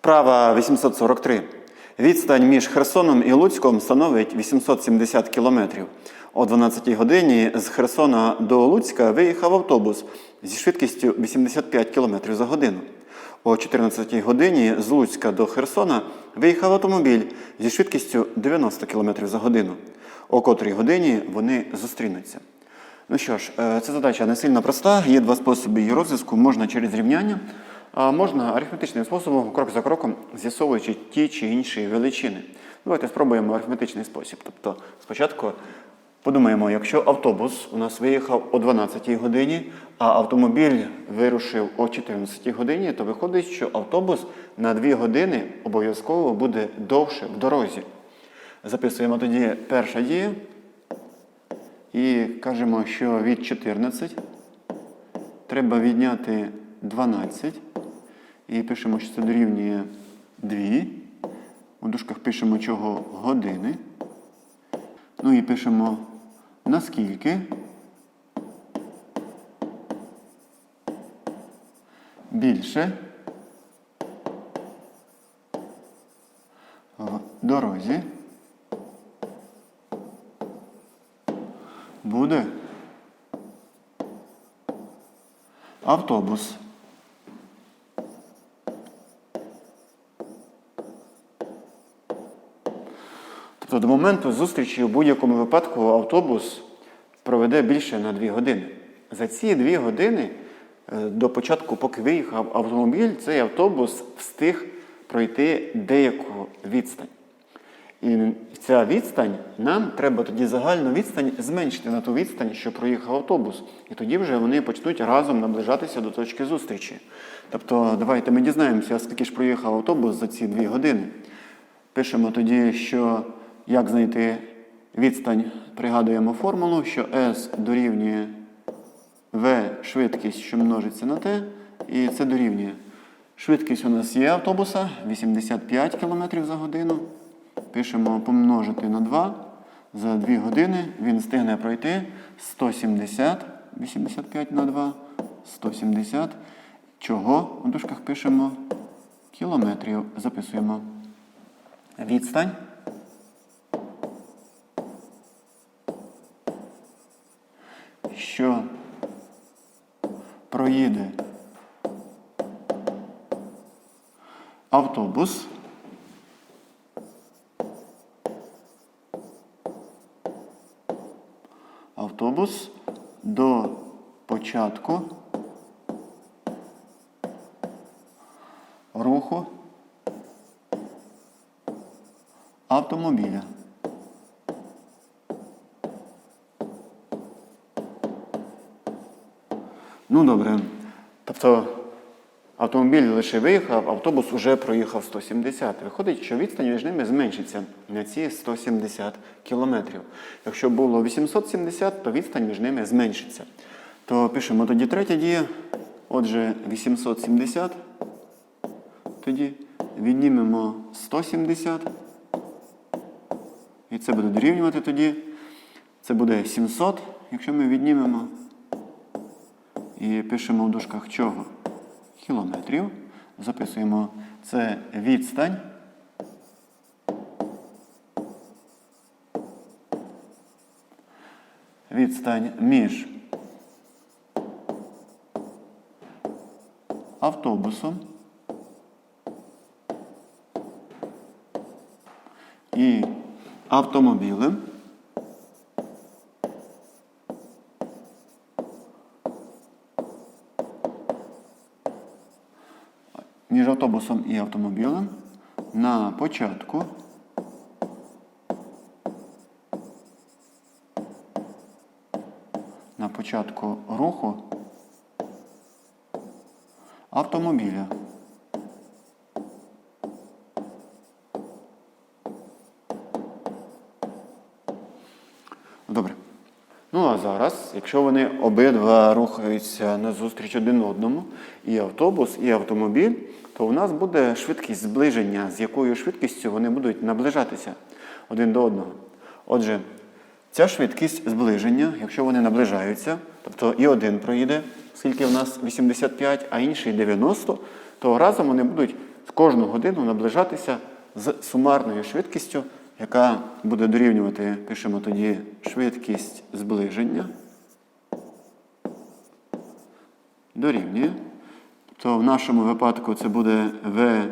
Вправа 843. Відстань між Херсоном і Луцьком становить 870 кілометрів. О 12 годині з Херсона до Луцька виїхав автобус зі швидкістю 85 км за годину. О 14 годині з Луцька до Херсона виїхав автомобіль зі швидкістю 90 км за годину. О котрій годині вони зустрінуться. Ну що ж, е, ця задача не сильно проста. Є два способи її розв'язку. Можна через рівняння, можна арифметичним способом, крок за кроком, з'ясовуючи ті чи інші величини. Давайте спробуємо арифметичний спосіб. Тобто, спочатку подумаємо, якщо автобус у нас виїхав о 12 годині, а автомобіль вирушив о 14 годині, то виходить, що автобус на 2 години обов'язково буде довше в дорозі. Записуємо тоді перша дія. І кажемо, що від 14 треба відняти 12. І пишемо, що це дорівнює 2. У дужках пишемо чого години. Ну і пишемо наскільки. Більше в дорозі. Буде автобус. Моменту зустрічі у будь-якому випадку автобус проведе більше на 2 години. За ці 2 години е, до початку, поки виїхав автомобіль, цей автобус встиг пройти деяку відстань. І ця відстань нам треба тоді загальну відстань зменшити на ту відстань, що проїхав автобус. І тоді вже вони почнуть разом наближатися до точки зустрічі. Тобто, давайте ми дізнаємося, скільки ж проїхав автобус за ці дві години. Пишемо тоді, що як знайти відстань, пригадуємо формулу, що S дорівнює V швидкість, що множиться на T, і це дорівнює. Швидкість у нас є автобуса 85 км за годину. Пишемо помножити на 2. За 2 години він встигне пройти 170, 85 на 2, 170. Чого? У дужках пишемо кілометрів. Записуємо. Відстань. Що проїде автобус. автобус до початку руху автомобіля. Ну, добре. Тобто автомобіль лише виїхав, автобус уже проїхав 170. Виходить, що відстань між ними зменшиться на ці 170 кілометрів. Якщо було 870, то відстань між ними зменшиться. То пишемо тоді третя дія. Отже, 870. Тоді віднімемо 170. І це буде дорівнювати тоді. Це буде 700, якщо ми віднімемо. І пишемо в дужках чого? Кілометрів. Записуємо це відстань. Відстань між автобусом і автомобілем. між автобусом і автомобілем на початку на початку руху автомобіля. Добре. Ну а зараз, якщо вони обидва рухаються назустріч один одному, і автобус, і автомобіль, то у нас буде швидкість зближення, з якою швидкістю вони будуть наближатися один до одного. Отже, ця швидкість зближення, якщо вони наближаються, тобто і один проїде, скільки в нас 85, а інший 90, то разом вони будуть кожну годину наближатися з сумарною швидкістю, яка буде дорівнювати, пишемо тоді, швидкість зближення. Дорівнює. То в нашому випадку це буде v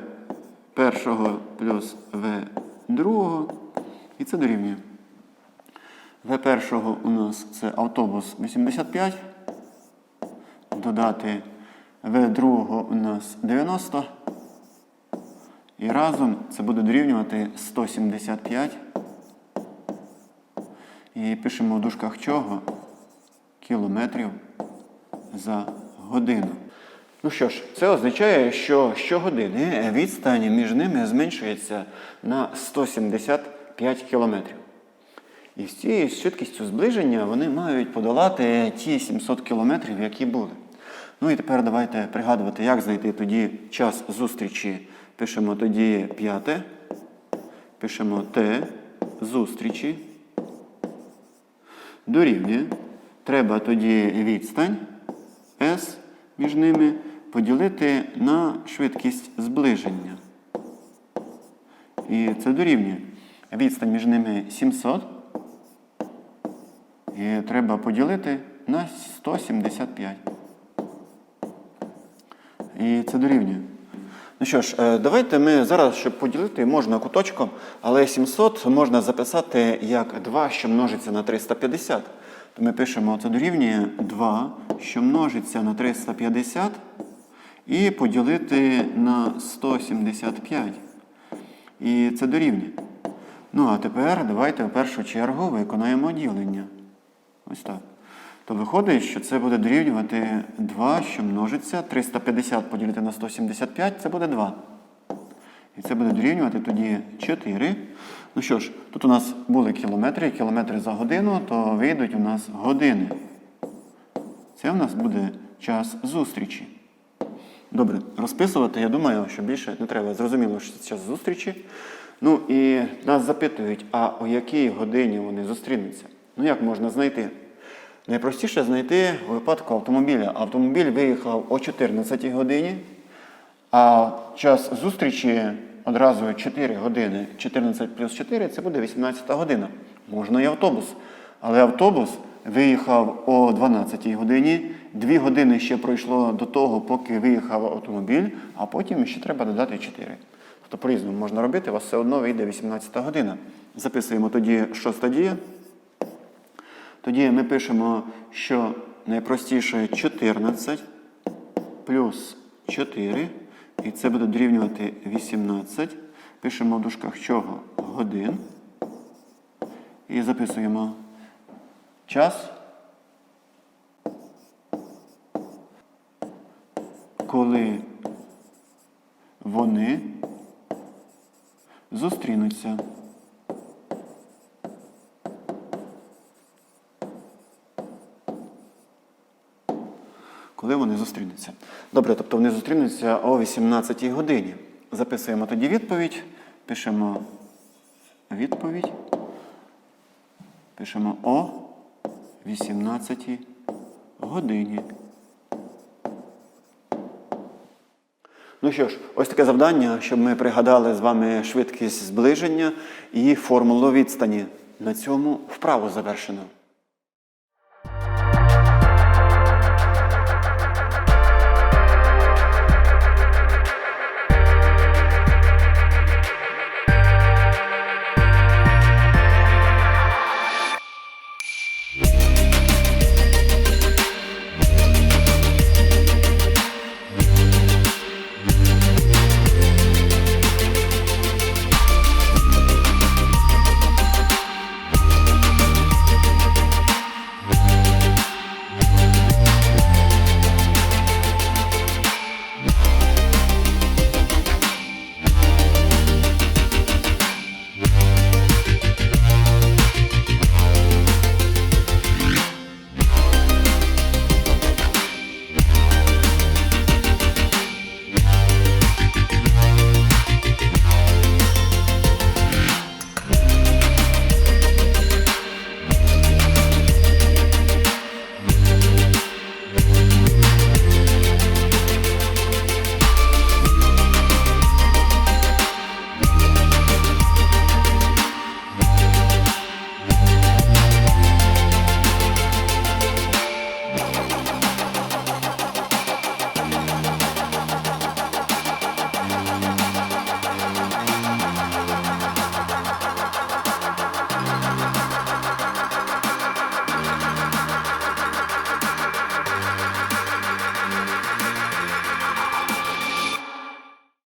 першого плюс v другого. І це дорівнює. В першого у нас це автобус 85. Додати В другого у нас 90. І разом це буде дорівнювати 175. І пишемо в дужках чого? Кілометрів за годину. Ну що ж, це означає, що щогодини відстань між ними зменшується на 175 кілометрів. І з цією швидкістю зближення вони мають подолати ті 700 кілометрів, які були. Ну і тепер давайте пригадувати, як знайти тоді час зустрічі. Пишемо тоді п'яте, пишемо Т зустрічі. Дорівнює. Треба тоді відстань S між ними поділити на швидкість зближення. І це дорівнює. Відстань між ними 700. І треба поділити на 175. І це дорівнює. Ну що ж, е, давайте ми зараз, щоб поділити, можна куточком, але 700 можна записати як 2, що множиться на 350. То ми пишемо, це дорівнює 2, що множиться на 350, і поділити на 175. І це дорівнює. Ну, а тепер давайте в першу чергу виконаємо ділення. Ось так. То виходить, що це буде дорівнювати 2, що множиться. 350 поділити на 175 це буде 2. І це буде дорівнювати тоді 4. Ну що ж, тут у нас були кілометри, кілометри за годину, то вийдуть у нас години. Це у нас буде час зустрічі. Добре, розписувати, я думаю, що більше не треба. Зрозуміло, що це час зустрічі. Ну і нас запитують, а о якій годині вони зустрінуться? Ну як можна знайти? Найпростіше знайти у випадку автомобіля. Автомобіль виїхав о 14 годині, а час зустрічі одразу 4 години. 14 плюс 4 це буде 18 година. Можна і автобус. Але автобус виїхав о 12 годині, 2 години ще пройшло до того, поки виїхав автомобіль, а потім ще треба додати 4. Тобто по-різному можна робити, у вас все одно вийде 18 година. Записуємо тоді шоста дія. Тоді ми пишемо, що найпростіше 14 плюс 4, і це буде дорівнювати 18. Пишемо в дужках чого? Годин. І записуємо час, коли вони зустрінуться. Коли вони зустрінуться. Добре, тобто вони зустрінуться о 18 годині. Записуємо тоді відповідь, пишемо відповідь, пишемо о 18 годині. Ну що ж, ось таке завдання, щоб ми пригадали з вами швидкість зближення і формулу відстані. На цьому вправу завершено.